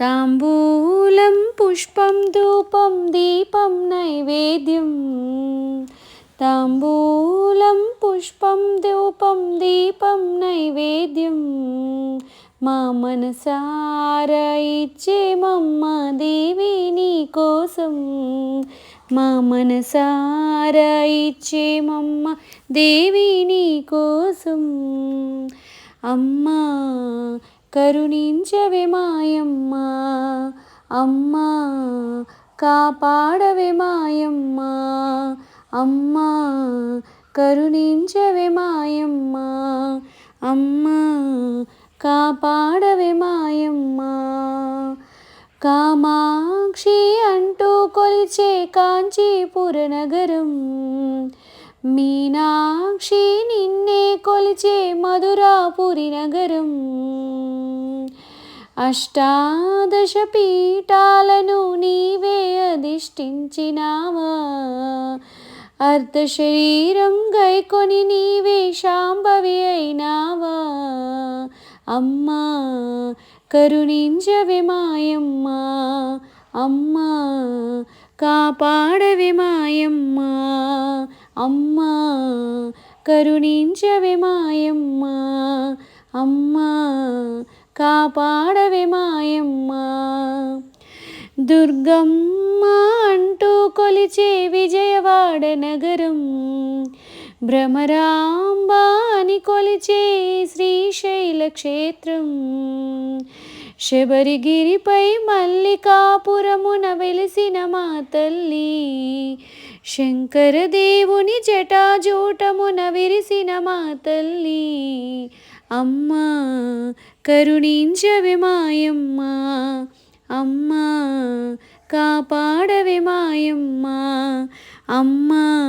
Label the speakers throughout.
Speaker 1: తాంబూలం పుష్పం ధూపం దీపం నైవేద్యం. తాంబూలం పుష్పం ధూపం దీపం నైవేద్యం. మా మనసారా ఇచ్చేమమ్మ దేవి నీ కోసం. మా మనసారా ఇచ్చేమమ్మ దేవి నీ కోసం. అమ్మా కరుణించవే మాయమ్మ అమ్మా కాపాడవే మాయమ్మ అమ్మా కరుణించవే మాయమ్మ అమ్మా కాపాడవే మాయమ్మ. కామాక్షి అంటూ కొలిచే కాంచీపుర నగరం మీనాక్షి నిన్నే కొలిచే మధురాపురి నగరం. అష్టాదశ పీఠాలను నీవే అధిష్ఠించినావా. అర్ధ శరీరం గైకొని నీవే శాంభవి అయినావా. అమ్మా కరుణించవి మాయమ్మా. అమ్మా కాపాడవి మాయమ్మా. అమ్మా కరుణించవే మాయమ్మ. అమ్మా కాపాడవే మాయమ్మ. దుర్గమ్మ అంటూ కొలిచే విజయవాడ నగరం భ్రమరాంబ అని కొలిచే శ్రీశైల క్షేత్రం. శబరిగిరిపై మల్లికాపురమున వెలిసిన మా తల్లి శంకరదేవుని జటాజూటమున విరిసిన మా తల్లి. అమ్మా కరుణించవి మాయమ్మా. అమ్మా కాపాడవి మాయమ్మా. అమ్మా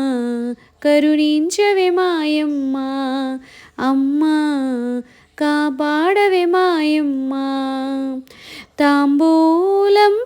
Speaker 1: కరుణించవి మాయమ్మా. అమ్మా కాపాడవి మాయమ్మా. తాంబూలం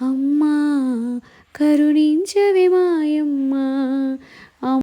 Speaker 1: అమ్మా కరుణించవి మాయమ్మ.